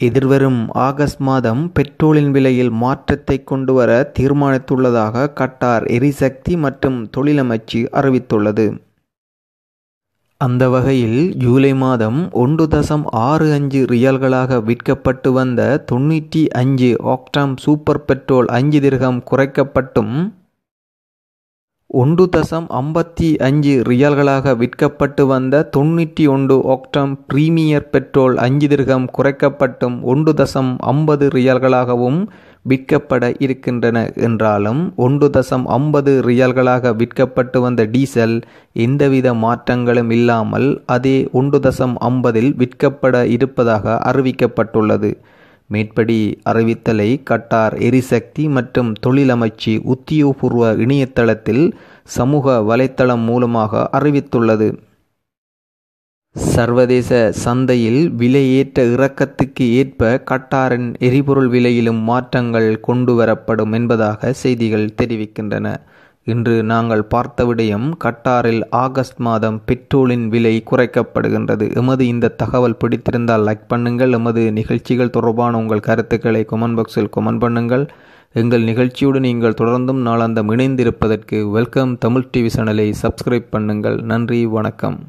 எதிர்வரும் ஆகஸ்ட் மாதம் பெட்ரோலின் விலையில் மாற்றத்தை கொண்டுவர தீர்மானித்துள்ளதாக கட்டார் எரிசக்தி மற்றும் தொழிலமைச்சு அறிவித்துள்ளது. அந்த வகையில் ஜூலை மாதம் ஒன்று தசம் ஆறு அஞ்சு ரியால்களாக விற்கப்பட்டு வந்த தொண்ணூற்றி அஞ்சு ஆக்டாம் சூப்பர் பெட்ரோல் அஞ்சு திருகம் குறைக்கப்பட்டும் ஒன்று தசம் ஐம்பத்தி அஞ்சு ரியால்களாக விற்கப்பட்டு வந்த தொண்ணூற்றி ஒன்று ஒக்டம் பிரீமியர் பெட்ரோல் அஞ்சு திருகம் குறைக்கப்பட்டும் ஒன்று தசம் ஐம்பது ரியால்களாகவும் விற்கப்பட இருக்கின்றன. என்றாலும் ஒன்று தசம் ஐம்பது ரியால்களாக விற்கப்பட்டு வந்த டீசல் எந்தவித மாற்றங்களும் இல்லாமல் அதே ஒன்று தசம் ஐம்பதில் விற்கப்பட இருப்பதாக அறிவிக்கப்பட்டுள்ளது. மேற்படி அறிவித்தலை கட்டார் எரிசக்தி மற்றும் தொழிலமைச்சு உத்தியோகபூர்வ இணையதளத்தில் சமூக வலைத்தளம் மூலமாக அறிவித்துள்ளது. சர்வதேச சந்தையில் விலையேற்ற இறக்கத்துக்கு ஏற்ப கட்டாரின் எரிபொருள் விலையிலும் மாற்றங்கள் கொண்டு வரப்படும் என்பதாக செய்திகள் தெரிவிக்கின்றன. இன்று நாங்கள் பார்த்த விடயம் கட்டாரில் ஆகஸ்ட் மாதம் பெட்ரோலின் விலை குறைக்கப்படுகின்றது. எமது இந்த தகவல் பிடித்திருந்தால் லைக் பண்ணுங்கள். எமது நிகழ்ச்சிகள் தொடர்பான உங்கள் கருத்துக்களை கொமெண்ட் பாக்ஸில் கொமெண்ட் பண்ணுங்கள். எங்கள் நிகழ்ச்சியோடு நீங்கள் தொடர்ந்தும் நாளாந்தம் இணைந்திருப்பதற்கு வெல்கம் தமிழ் டிவி சேனலை சப்ஸ்கிரைப் பண்ணுங்கள். நன்றி வணக்கம்.